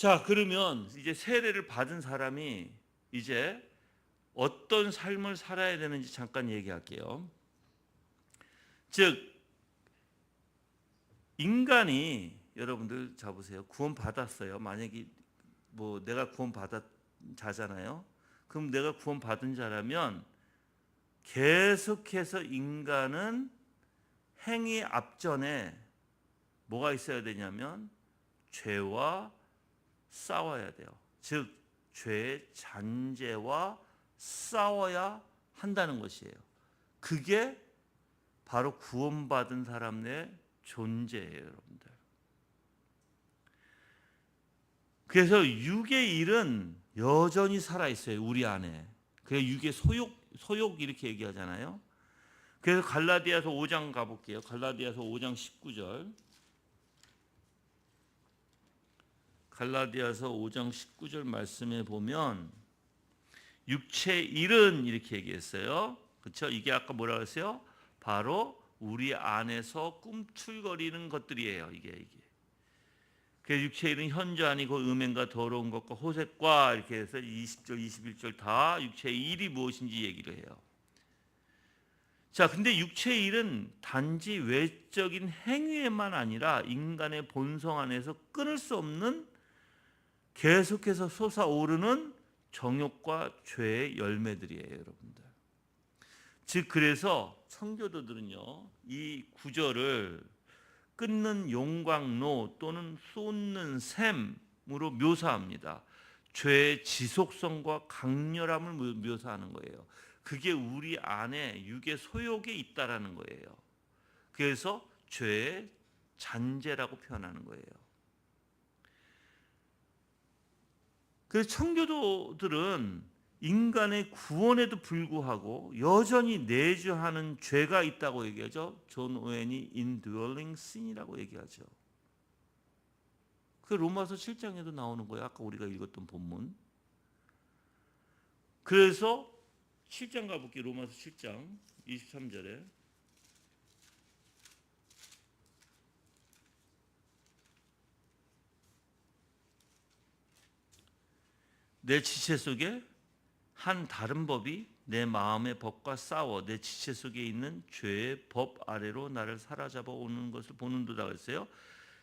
자, 그러면 이제 세례를 받은 사람이 이제 어떤 삶을 살아야 되는지 잠깐 얘기할게요. 즉 인간이 여러분들 잡으세요. 구원 받았어요. 만약에 뭐 내가 구원 받았 자잖아요. 그럼 내가 구원 받은 자라면 계속해서 인간은 행위 앞전에 뭐가 있어야 되냐면 죄와 싸워야 돼요. 즉 죄의 잔재와 싸워야 한다는 것이에요. 그게 바로 구원받은 사람 내 존재예요, 여러분들. 그래서 육의 일은 여전히 살아 있어요, 우리 안에. 그게 육의 소욕 소욕 이렇게 얘기하잖아요. 그래서 갈라디아서 5장 가볼게요. 갈라디아서 5장 19절. 갈라디아서 5장 19절 말씀에 보면 육체 일은 이렇게 얘기했어요. 그렇죠? 이게 아까 뭐라 그랬어요? 바로 우리 안에서 꿈틀거리는 것들이에요. 이게 이게. 그 육체 일은 현저 아니고 음행과 더러운 것과 호색과 이렇게 해서 20절, 21절 다 육체의 일이 무엇인지 얘기를 해요. 자, 근데 육체의 일은 단지 외적인 행위에만 아니라 인간의 본성 안에서 끊을 수 없는 계속해서 솟아오르는 정욕과 죄의 열매들이에요, 여러분들. 즉 그래서 청교도들은요, 이 구절을 끊는 용광로 또는 쏟는 샘으로 묘사합니다. 죄의 지속성과 강렬함을 묘사하는 거예요. 그게 우리 안에 육의 소욕에 있다라는 거예요. 그래서 죄의 잔재라고 표현하는 거예요. 그래서 청교도들은 인간의 구원에도 불구하고 여전히 내주하는 죄가 있다고 얘기하죠. 존 오웬이 indwelling sin이라고 얘기하죠. 그 로마서 7장에도 나오는 거예요. 아까 우리가 읽었던 본문. 그래서 7장 가볼게요. 로마서 7장 23절에 내 지체 속에 한 다른 법이 내 마음의 법과 싸워 내 지체 속에 있는 죄의 법 아래로 나를 사로잡아 오는 것을 보는도다 그랬어요.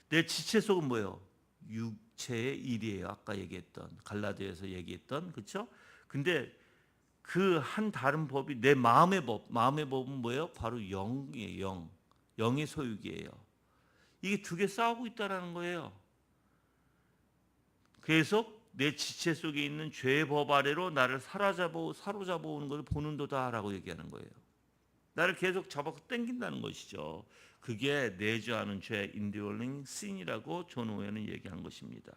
내 지체 속은 뭐예요? 육체의 일이에요. 아까 얘기했던 갈라디아에서 얘기했던 그렇죠? 근데 그 한 다른 법이 내 마음의 법, 마음의 법은 뭐예요? 바로 영이에요. 영, 영의 소유기예요. 이게 두 개 싸우고 있다라는 거예요. 그래서 내 지체 속에 있는 죄의 법 아래로 나를 사로잡아 사로잡아 오는 것을 보는도다라고 얘기하는 거예요. 나를 계속 잡아서 땡긴다는 것이죠. 그게 내주하는 죄 인디올링 신이라고 존 오웬은 얘기한 것입니다.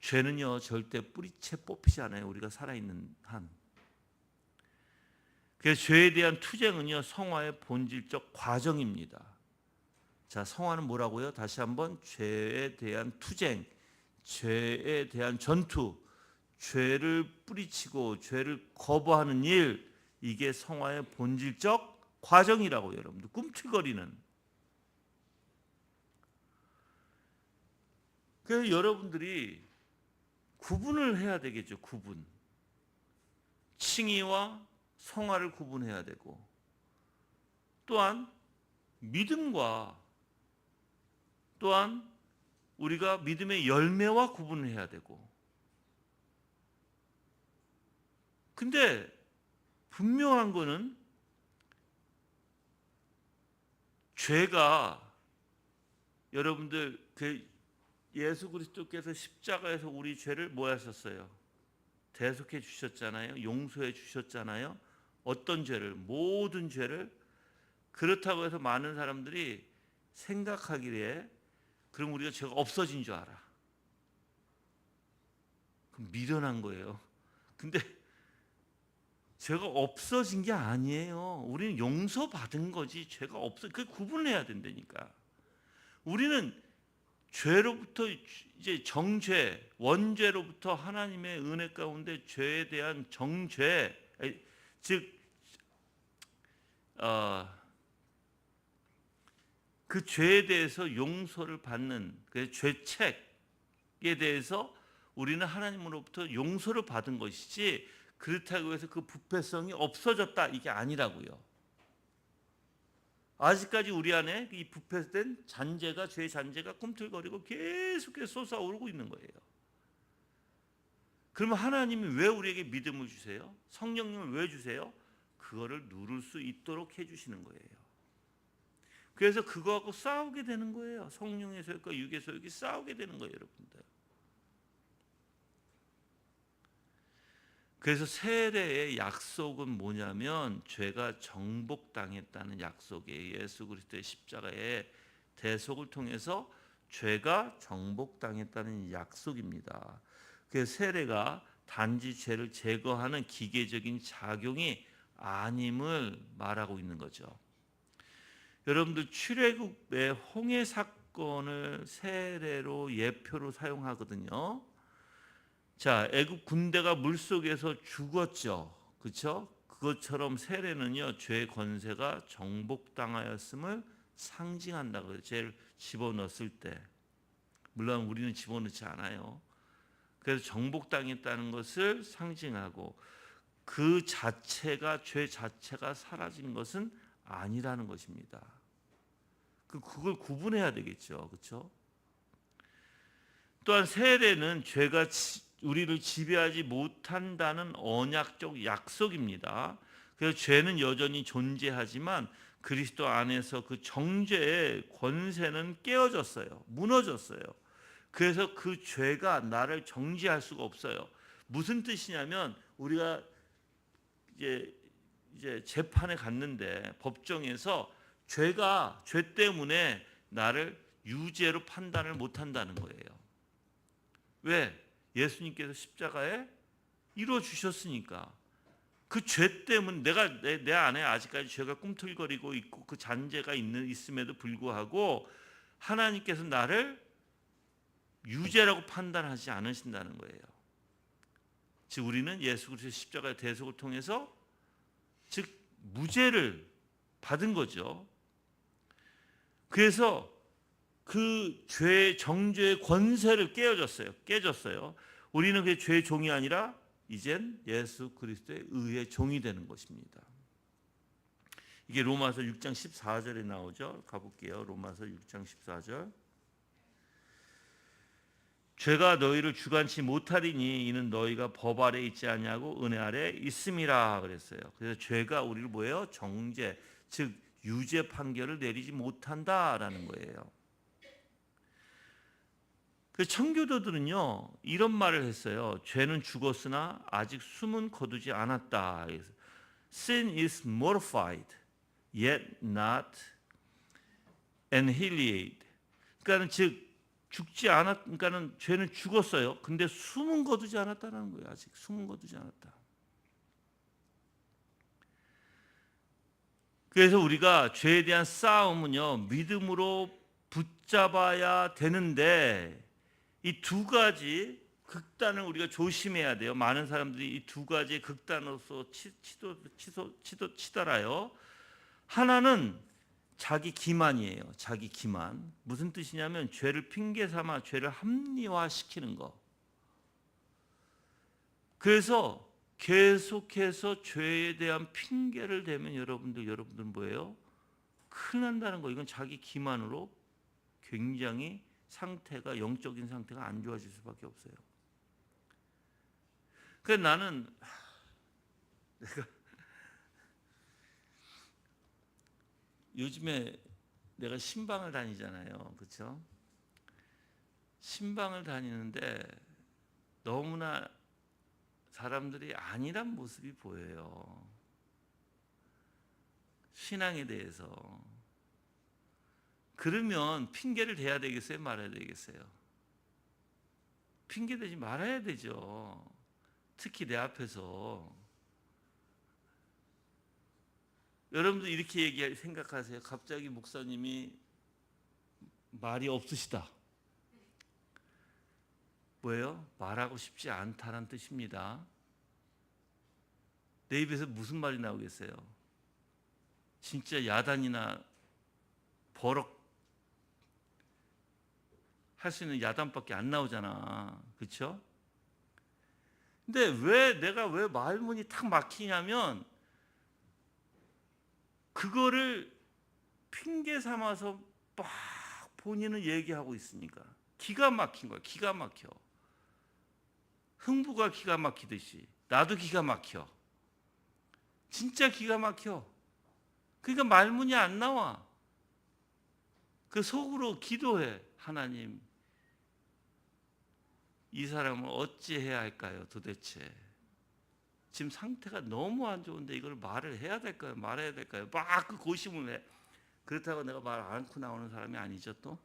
죄는요 절대 뿌리채 뽑히지 않아요. 우리가 살아있는 한. 그래서 죄에 대한 투쟁은요 성화의 본질적 과정입니다. 자 성화는 뭐라고요? 다시 한번 죄에 대한 투쟁. 죄에 대한 전투, 죄를 뿌리치고 죄를 거부하는 일, 이게 성화의 본질적 과정이라고 여러분들 꿈틀거리는. 그래서 여러분들이 구분을 해야 되겠죠. 구분. 칭의와 성화를 구분해야 되고 또한 믿음과 또한 우리가 믿음의 열매와 구분을 해야 되고 근데 분명한 거는 죄가 여러분들 그 예수 그리스도께서 십자가에서 우리 죄를 뭐 하셨어요? 대속해 주셨잖아요. 용서해 주셨잖아요. 어떤 죄를 모든 죄를 그렇다고 해서 많은 사람들이 생각하기에 그럼 우리가 죄가 없어진 줄 알아. 그럼 미련한 거예요. 근데 죄가 없어진 게 아니에요. 우리는 용서받은 거지 죄가 없어. 그 구분해야 된다니까. 우리는 죄로부터 이제 정죄, 원죄로부터 하나님의 은혜 가운데 죄에 대한 정죄, 즉 어, 그 죄에 대해서 용서를 받는 그 죄책에 대해서 우리는 하나님으로부터 용서를 받은 것이지 그렇다고 해서 그 부패성이 없어졌다 이게 아니라고요. 아직까지 우리 안에 이 부패된 잔재가 죄의 잔재가 꿈틀거리고 계속해서 솟아오르고 있는 거예요. 그러면 하나님이 왜 우리에게 믿음을 주세요? 성령님을 왜 주세요? 그거를 누를 수 있도록 해 주시는 거예요. 그래서 그거하고 싸우게 되는 거예요. 성령의 소욕과 육의 소욕이 싸우게 되는 거예요, 여러분들. 그래서 세례의 약속은 뭐냐면 죄가 정복당했다는 약속이에요. 예수 그리스도의 십자가의 대속을 통해서 죄가 정복당했다는 약속입니다. 그 세례가 단지 죄를 제거하는 기계적인 작용이 아님을 말하고 있는 거죠. 여러분들 출애굽의 홍해 사건을 세례로 예표로 사용하거든요. 자, 애굽 군대가 물 속에서 죽었죠. 그렇죠? 그것처럼 세례는요. 죄의 권세가 정복당하였음을 상징한다고 해요. 죄를 집어넣었을 때. 물론 우리는 집어넣지 않아요. 그래서 정복당했다는 것을 상징하고 그 자체가 죄 자체가 사라진 것은 아니라는 것입니다. 그 그걸 구분해야 되겠죠. 그렇죠? 또한 세례는 죄가 우리를 지배하지 못한다는 언약적 약속입니다. 그래서 죄는 여전히 존재하지만 그리스도 안에서 그 정죄의 권세는 깨어졌어요. 무너졌어요. 그래서 그 죄가 나를 정지할 수가 없어요. 무슨 뜻이냐면 우리가 이제 이제 재판에 갔는데 법정에서 죄가 죄 때문에 나를 유죄로 판단을 못 한다는 거예요. 왜? 예수님께서 십자가에 이루어 주셨으니까. 그 죄 때문에 내가 내, 내 안에 아직까지 죄가 꿈틀거리고 있고 그 잔재가 있는 있음에도 불구하고 하나님께서 나를 유죄라고 판단하지 않으신다는 거예요. 즉 우리는 예수 그리스도 십자가의 대속을 통해서 즉 무죄를 받은 거죠. 그래서 그 죄 정죄의 권세를 깨어졌어요. 깨졌어요. 우리는 그 죄의 종이 아니라 이젠 예수 그리스도의 의의 종이 되는 것입니다. 이게 로마서 6장 14절에 나오죠. 가볼게요. 로마서 6장 14절. 죄가 너희를 주관치 못하리니 이는 너희가 법 아래 있지 않냐고 은혜 아래 있음이라 그랬어요. 그래서 죄가 우리를 뭐예요? 정죄, 즉 유죄 판결을 내리지 못한다라는 거예요. 그 청교도들은요 이런 말을 했어요. 죄는 죽었으나 아직 숨은 거두지 않았다. Sin is mortified, yet not annihilated. 그러니까는 즉 죽지 않았, 그러니까는 죄는 죽었어요. 근데 숨은 거 두지 않았다는 거예요. 아직 숨은 거 두지 않았다. 그래서 우리가 죄에 대한 싸움은요 믿음으로 붙잡아야 되는데 이 두 가지 극단을 우리가 조심해야 돼요. 많은 사람들이 이 두 가지 극단으로서 치, 치도, 치도, 치도, 치달아요. 하나는 자기 기만이에요. 자기 기만. 무슨 뜻이냐면 죄를 핑계 삼아 죄를 합리화시키는 거. 그래서 계속해서 죄에 대한 핑계를 대면 여러분들 여러분들 뭐예요? 큰일 난다는 거. 이건 자기 기만으로 굉장히 상태가 영적인 상태가 안 좋아질 수밖에 없어요. 그래서 나는 내가 요즘에 내가 신방을 다니잖아요. 그렇죠? 신방을 다니는데 너무나 사람들이 아니란 모습이 보여요. 신앙에 대해서. 그러면 핑계를 대야 되겠어요? 말아야 되겠어요? 핑계 대지 말아야 되죠. 특히 내 앞에서. 여러분도 이렇게 얘기 생각하세요. 갑자기 목사님이 말이 없으시다. 뭐예요? 말하고 싶지 않다는 뜻입니다. 내 입에서 무슨 말이 나오겠어요? 진짜 야단이나 버럭 할 수 있는 야단밖에 안 나오잖아. 그렇죠? 근데 왜 내가 왜 말문이 탁 막히냐면 그거를 핑계 삼아서 막 본인은 얘기하고 있으니까 기가 막힌 거야. 기가 막혀. 흥부가 기가 막히듯이 나도 기가 막혀. 진짜 기가 막혀. 그러니까 말문이 안 나와. 그 속으로 기도해. 하나님, 이 사람을 어찌 해야 할까요, 도대체? 지금 상태가 너무 안 좋은데 이걸 말을 해야 될까요? 말해야 될까요? 막 그 고심을 해. 그렇다고 내가 말안 않고 나오는 사람이 아니죠, 또?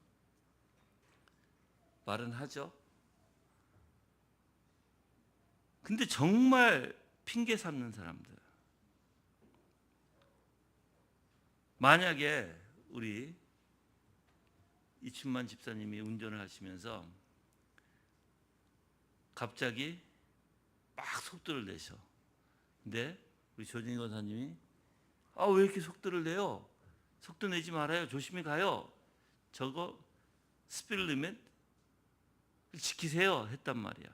말은 하죠. 근데 정말 핑계 삼는 사람들. 만약에 우리 이춘만 집사님이 운전을 하시면서 갑자기 막 속도를 내셔. 근데 우리 조진희 권사님이 아 왜 이렇게 속도를 내요? 속도 내지 말아요. 조심히 가요. 저거 스피드 리밋 지키세요. 했단 말이야.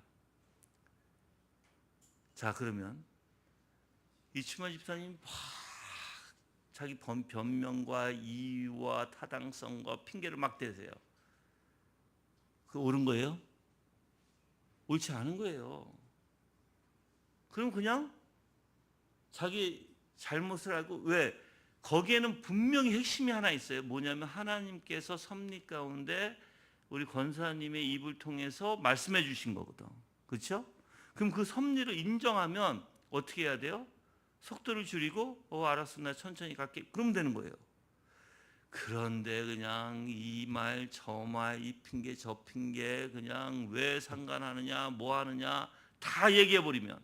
자 그러면 이춘만 집사님 막 자기 변- 변명과 이유와 타당성과 핑계를 막 대세요. 그 옳은 거예요? 옳지 않은 거예요. 그럼 그냥 자기 잘못을 알고 왜 거기에는 분명히 핵심이 하나 있어요. 뭐냐면 하나님께서 섭리 가운데 우리 권사님의 입을 통해서 말씀해 주신 거거든. 그렇죠? 그럼 그 섭리를 인정하면 어떻게 해야 돼요? 속도를 줄이고 어 알았어 나 천천히 갈게 그러면 되는 거예요. 그런데 그냥 이 말 저 말 이 핑계 저 핑계 그냥 왜 상관하느냐 뭐 하느냐 다 얘기해 버리면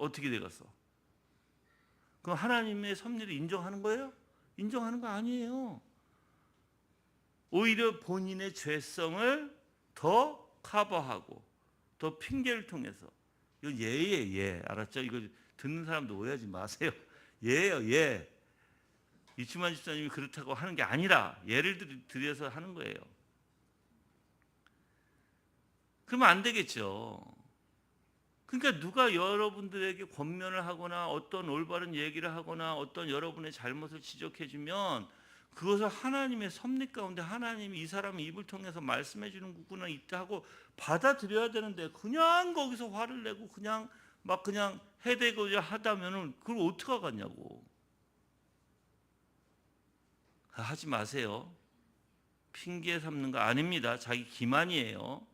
어떻게 되겠어? 그럼 하나님의 섭리를 인정하는 거예요? 인정하는 거 아니에요. 오히려 본인의 죄성을 더 커버하고 더 핑계를 통해서 이거 예예 예 알았죠? 이거 듣는 사람도 오해하지 마세요. 예요 예. 이치만 집사님이 그렇다고 하는 게 아니라 예를 들- 들여서 하는 거예요. 그러면 안 되겠죠. 그러니까 누가 여러분들에게 권면을 하거나 어떤 올바른 얘기를 하거나 어떤 여러분의 잘못을 지적해 주면 그것을 하나님의 섭리 가운데 하나님이 이 사람의 입을 통해서 말씀해 주는 구구나 있다 하고 받아들여야 되는데 그냥 거기서 화를 내고 그냥 막 그냥 해대고자 하다면은 그걸 어떻게 하겠냐고. 하지 마세요. 핑계 삼는 거 아닙니다. 자기 기만이에요.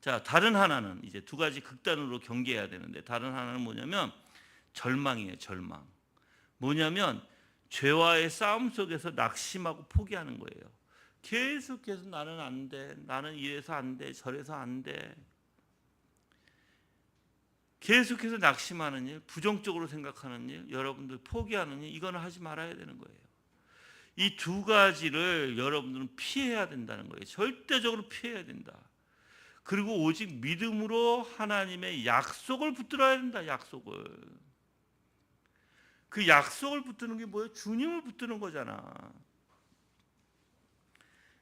자, 다른 하나는 이제 두 가지 극단으로 경계해야 되는데 다른 하나는 뭐냐면 절망이에요, 절망. 뭐냐면 죄와의 싸움 속에서 낙심하고 포기하는 거예요. 계속해서 나는 안 돼. 나는 이래서 안 돼. 저래서 안 돼. 계속해서 낙심하는 일, 부정적으로 생각하는 일, 여러분들 포기하는 일, 이거는 하지 말아야 되는 거예요. 이 두 가지를 여러분들은 피해야 된다는 거예요. 절대적으로 피해야 된다. 그리고 오직 믿음으로 하나님의 약속을 붙들어야 된다. 약속을. 그 약속을 붙드는 게 뭐예요? 주님을 붙드는 거잖아.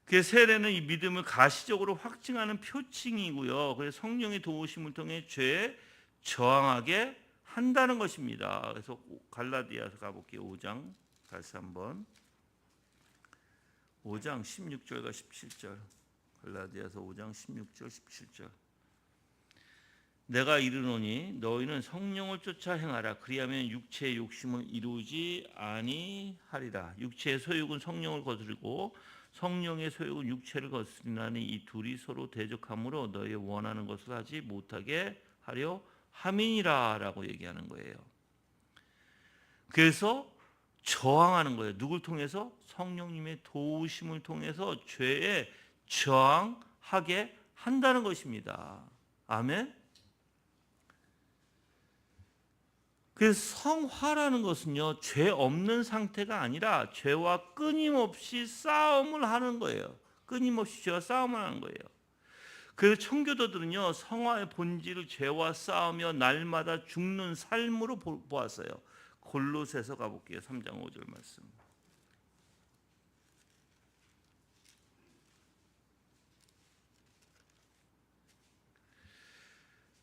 그 세례는 이 믿음을 가시적으로 확증하는 표징이고요. 그래서 성령의 도우심을 통해 죄에 저항하게 한다는 것입니다. 그래서 갈라디아서 가볼게요. 5장 다시 한번 5장 16절과 17절 갈라디아서 5장 16절 17절 내가 이르노니 너희는 성령을 쫓아 행하라 그리하면 육체의 욕심을 이루지 아니하리라 육체의 소욕은 성령을 거스르고 성령의 소욕은 육체를 거스리나니 이 둘이 서로 대적하므로 너희 원하는 것을 하지 못하게 하려 함이니라라고 얘기하는 거예요. 그래서 저항하는 거예요. 누굴 통해서? 성령님의 도우심을 통해서 죄에 저항하게 한다는 것입니다. 아멘. 그래서 성화라는 것은요, 죄 없는 상태가 아니라 죄와 끊임없이 싸움을 하는 거예요. 끊임없이 죄와 싸움을 하는 거예요. 그래서 청교도들은요, 성화의 본질을 죄와 싸우며 날마다 죽는 삶으로 보- 보았어요. 골로새서 가볼게요. 3장 5절 말씀.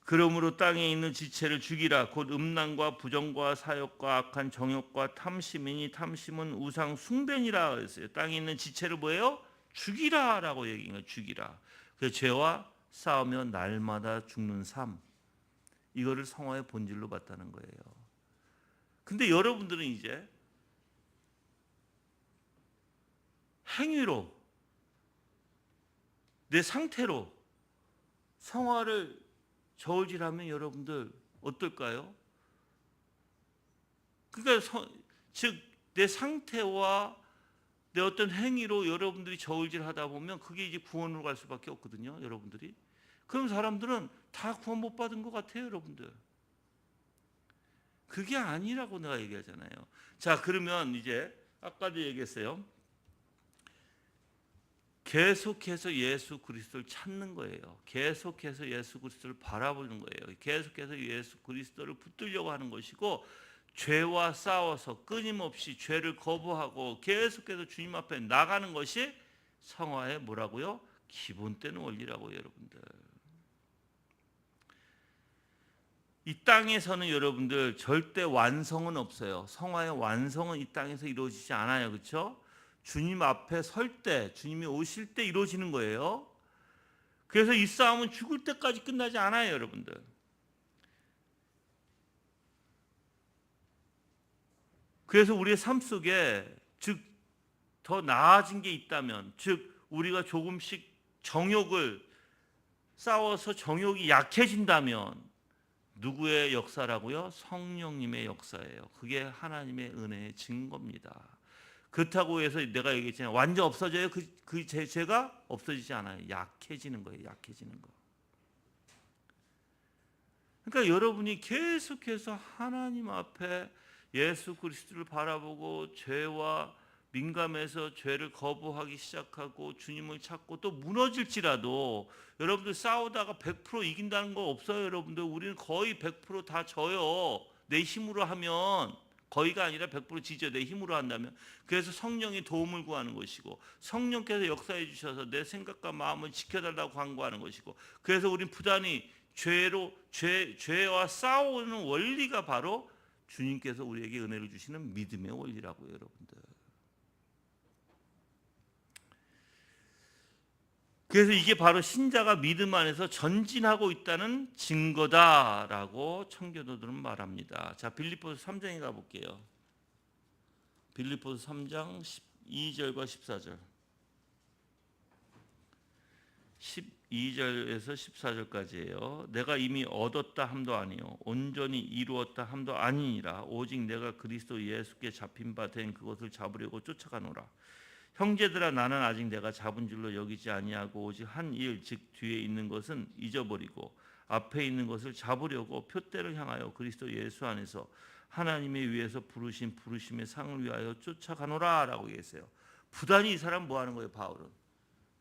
그러므로 땅에 있는 지체를 죽이라 곧 음란과 부정과 사욕과 악한 정욕과 탐심이니 탐심은 우상 숭배니라 그랬어요. 땅에 있는 지체를 뭐예요? 죽이라라고 얘기해요. 죽이라. 그 죄와 싸우며 날마다 죽는 삶. 이거를 성화의 본질로 봤다는 거예요. 근데 여러분들은 이제 행위로 내 상태로 성화를 저울질하면 여러분들 어떨까요? 그러니까 즉 내 상태와 내 어떤 행위로 여러분들이 저울질하다 보면 그게 이제 구원으로 갈 수밖에 없거든요, 여러분들이. 그럼 사람들은 다 구원 못 받은 것 같아요, 여러분들. 그게 아니라고 내가 얘기하잖아요. 자, 그러면 이제 아까도 얘기했어요. 계속해서 예수 그리스도를 찾는 거예요. 계속해서 예수 그리스도를 바라보는 거예요. 계속해서 예수 그리스도를 붙들려고 하는 것이고 죄와 싸워서 끊임없이 죄를 거부하고 계속해서 주님 앞에 나가는 것이 성화의 뭐라고요? 기본되는 원리라고요, 여러분들. 이 땅에서는 여러분들 절대 완성은 없어요. 성화의 완성은 이 땅에서 이루어지지 않아요. 그렇죠? 주님 앞에 설 때, 주님이 오실 때 이루어지는 거예요. 그래서 이 싸움은 죽을 때까지 끝나지 않아요, 여러분들. 그래서 우리의 삶 속에 즉 더 나아진 게 있다면, 즉 우리가 조금씩 정욕을 싸워서 정욕이 약해진다면 누구의 역사라고요? 성령님의 역사예요. 그게 하나님의 은혜의 증거입니다. 그렇다고 해서 내가 얘기했잖아요. 완전 없어져요. 그, 그 제, 죄가 없어지지 않아요. 약해지는 거예요. 약해지는 거. 그러니까 여러분이 계속해서 하나님 앞에 예수 그리스도를 바라보고 죄와 민감해서 죄를 거부하기 시작하고 주님을 찾고 또 무너질지라도 여러분들 싸우다가 100% 이긴다는 거 없어요, 여러분들. 우리는 거의 100%다 져요. 내 힘으로 하면 거의가 아니라 100% 지죠. 내 힘으로 한다면. 그래서 성령의 도움을 구하는 것이고 성령께서 역사해 주셔서 내 생각과 마음을 지켜달라고 간구하는 것이고 그래서 우린 부단히 죄로 죄 죄와 싸우는 원리가 바로 주님께서 우리에게 은혜를 주시는 믿음의 원리라고요, 여러분들. 그래서 이게 바로 신자가 믿음 안에서 전진하고 있다는 증거다라고 청교도들은 말합니다. 자, 빌립보서 3장에 가 볼게요. 빌립보서 3장 12절과 14절. 12절에서 14절까지예요. 내가 이미 얻었다 함도 아니요 온전히 이루었다 함도 아니니라 오직 내가 그리스도 예수께 잡힌 바 된 그것을 잡으려고 쫓아가노라. 형제들아 나는 아직 내가 잡은 줄로 여기지 아니하고 오직 한 일 즉 뒤에 있는 것은 잊어버리고 앞에 있는 것을 잡으려고 표대를 향하여 그리스도 예수 안에서 하나님의 위에서 부르신 부르심의 상을 위하여 쫓아가노라라고 얘기했어요. 부단히 이 사람 뭐 하는 거예요, 바울은?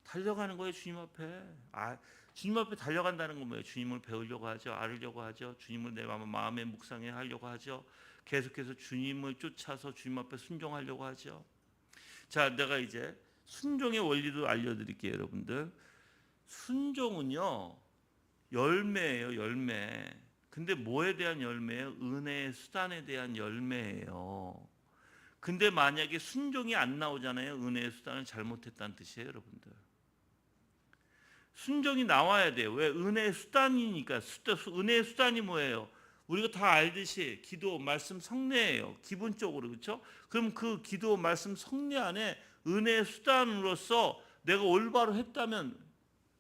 달려가는 거예요, 주님 앞에. 아, 주님 앞에 달려간다는 건 뭐예요? 주님을 배우려고 하죠, 알으려고 하죠, 주님을 내 마음에 묵상해 하려고 하죠. 계속해서 주님을 쫓아서 주님 앞에 순종하려고 하죠. 자, 내가 이제 순종의 원리도 알려드릴게요, 여러분들. 순종은요 열매예요, 열매. 근데 뭐에 대한 열매예요? 은혜의 수단에 대한 열매예요. 근데 만약에 순종이 안 나오잖아요. 은혜의 수단을 잘못했다는 뜻이에요, 여러분들. 순종이 나와야 돼요. 왜? 은혜의 수단이니까. 은혜의 수단이 뭐예요? 우리가 다 알듯이 기도, 말씀, 성례예요. 기본적으로 그렇죠? 그럼 그 기도, 말씀, 성례 안에 은혜의 수단으로서 내가 올바로 했다면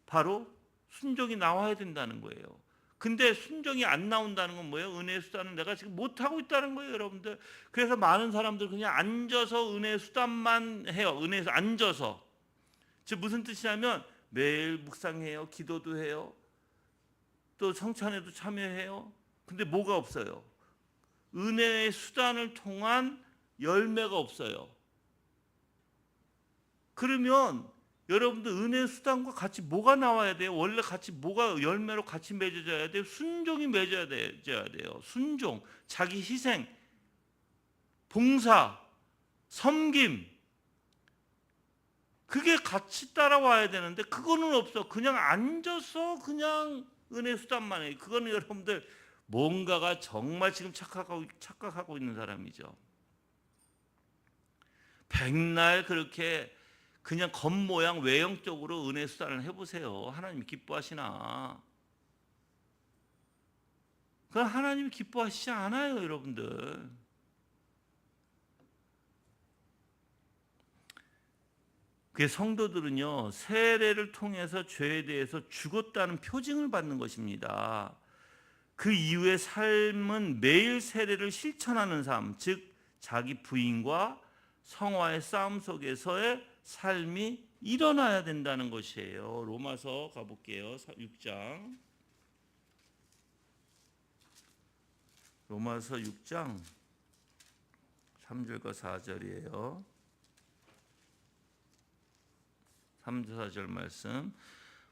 바로 순종이 나와야 된다는 거예요. 근데 순종이 안 나온다는 건 뭐예요? 은혜의 수단은 내가 지금 못 하고 있다는 거예요, 여러분들. 그래서 많은 사람들 그냥 앉아서 은혜의 수단만 해요. 은혜에서 앉아서. 즉 무슨 뜻이냐면 매일 묵상해요, 기도도 해요, 또 성찬에도 참여해요. 근데 뭐가 없어요? 은혜의 수단을 통한 열매가 없어요. 그러면 여러분들 은혜 수단과 같이 뭐가 나와야 돼요? 원래 같이 뭐가 열매로 같이 맺어져야 돼요? 순종이 맺어야 돼요. 순종, 자기 희생, 봉사, 섬김. 그게 같이 따라와야 되는데 그거는 없어. 그냥 앉아서 그냥 은혜 수단만 해. 그거는 여러분들 뭔가가 정말 지금 착각하고 착각하고 있는 사람이죠. 백날 그렇게 그냥 겉모양 외형적으로 은혜 수단을 해보세요. 하나님 기뻐하시나? 그건 하나님이 기뻐하시지 않아요, 여러분들. 그 성도들은요 세례를 통해서 죄에 대해서 죽었다는 표징을 받는 것입니다. 그 이후의 삶은 매일 세례를 실천하는 삶, 즉 자기 부인과 성화의 싸움 속에서의 삶이 일어나야 된다는 것이에요. 로마서 가볼게요. 6장. 로마서 6장 3절과 4절이에요. 3, 4절 말씀.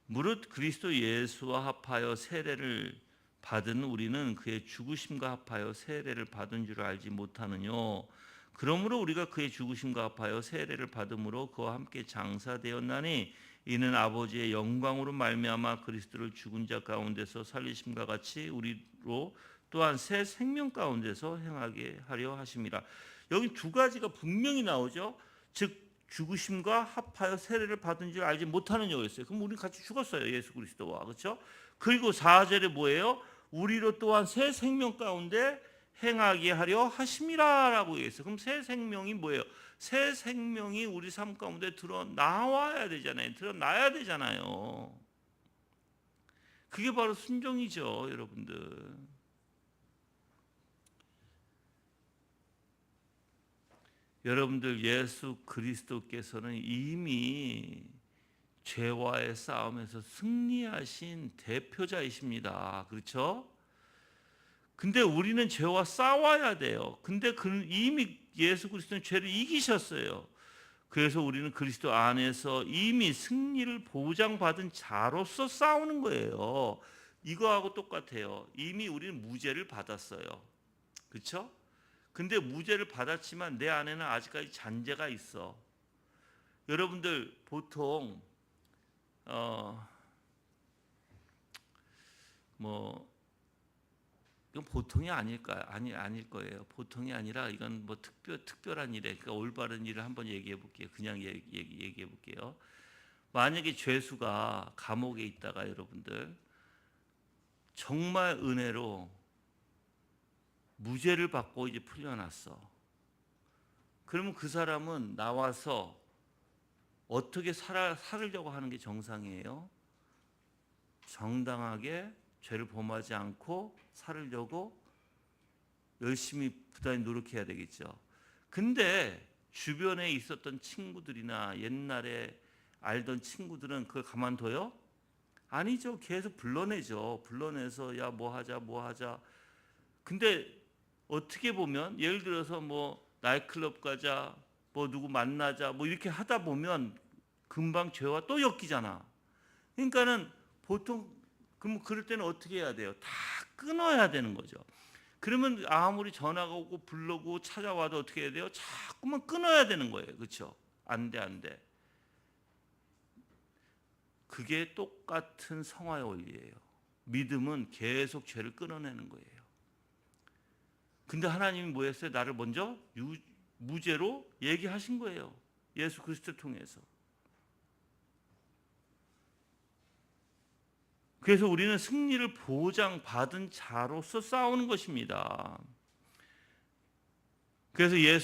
무릇 그리스도 예수와 합하여 세례를 받은 우리는 그의 죽으심과 합하여 세례를 받은 줄 알지 못하느뇨. 그러므로 우리가 그의 죽으심과 합하여 세례를 받음으로 그와 함께 장사되었나니 이는 아버지의 영광으로 말미암아 그리스도를 죽은 자 가운데서 살리심과 같이 우리로 또한 새 생명 가운데서 행하게 하려 하심이라. 여기 두 가지가 분명히 나오죠. 즉 죽으심과 합하여 세례를 받은 줄 알지 못하는 여였어요. 그럼 우리 같이 죽었어요. 예수 그리스도와. 그렇죠? 그리고 4절에 뭐예요? 우리로 또한 새 생명 가운데 행하게 하려 하심이라라고 얘기했어요. 그럼 새 생명이 뭐예요? 새 생명이 우리 삶 가운데 드러 나와야 되잖아요. 드러나야 되잖아요. 그게 바로 순종이죠, 여러분들. 여러분들 예수 그리스도께서는 이미 죄와의 싸움에서 승리하신 대표자이십니다. 그렇죠? 근데 우리는 죄와 싸워야 돼요. 근데 그 이미 예수 그리스도는 죄를 이기셨어요. 그래서 우리는 그리스도 안에서 이미 승리를 보장받은 자로서 싸우는 거예요. 이거하고 똑같아요. 이미 우리는 무죄를 받았어요. 그렇죠? 근데 무죄를 받았지만 내 안에는 아직까지 잔재가 있어. 여러분들 보통 어 뭐 이건 보통이 아닐까 아니 아닐 거예요. 보통이 아니라 이건 뭐 특별 특별한 일에 그러니까 올바른 일을 한번 얘기해 볼게요. 그냥 얘기, 얘기해 볼게요. 만약에 죄수가 감옥에 있다가 여러분들 정말 은혜로 무죄를 받고 이제 풀려났어. 그러면 그 사람은 나와서 어떻게 살아, 살으려고 하는 게 정상이에요? 정당하게 죄를 범하지 않고 살으려고 열심히 부단히 노력해야 되겠죠. 근데 주변에 있었던 친구들이나 옛날에 알던 친구들은 그걸 가만둬요? 아니죠. 계속 불러내죠. 불러내서 야 뭐 하자 뭐 하자. 근데 어떻게 보면 예를 들어서 뭐 나이클럽 가자, 뭐 누구 만나자, 뭐 이렇게 하다 보면 금방 죄와 또 엮이잖아. 그러니까는 보통 그럼 그럴 때는 어떻게 해야 돼요? 다 끊어야 되는 거죠. 그러면 아무리 전화가 오고 불러고 찾아와도 어떻게 해야 돼요? 자꾸만 끊어야 되는 거예요. 그렇죠? 안 돼, 안 돼. 그게 똑같은 성화의 원리예요. 믿음은 계속 죄를 끊어내는 거예요. 근데 하나님이 뭐 했어요? 나를 먼저 유, 무죄로 얘기하신 거예요. 예수 그리스도 통해서. 그래서 우리는 승리를 보장받은 자로서 싸우는 것입니다. 그래서 예수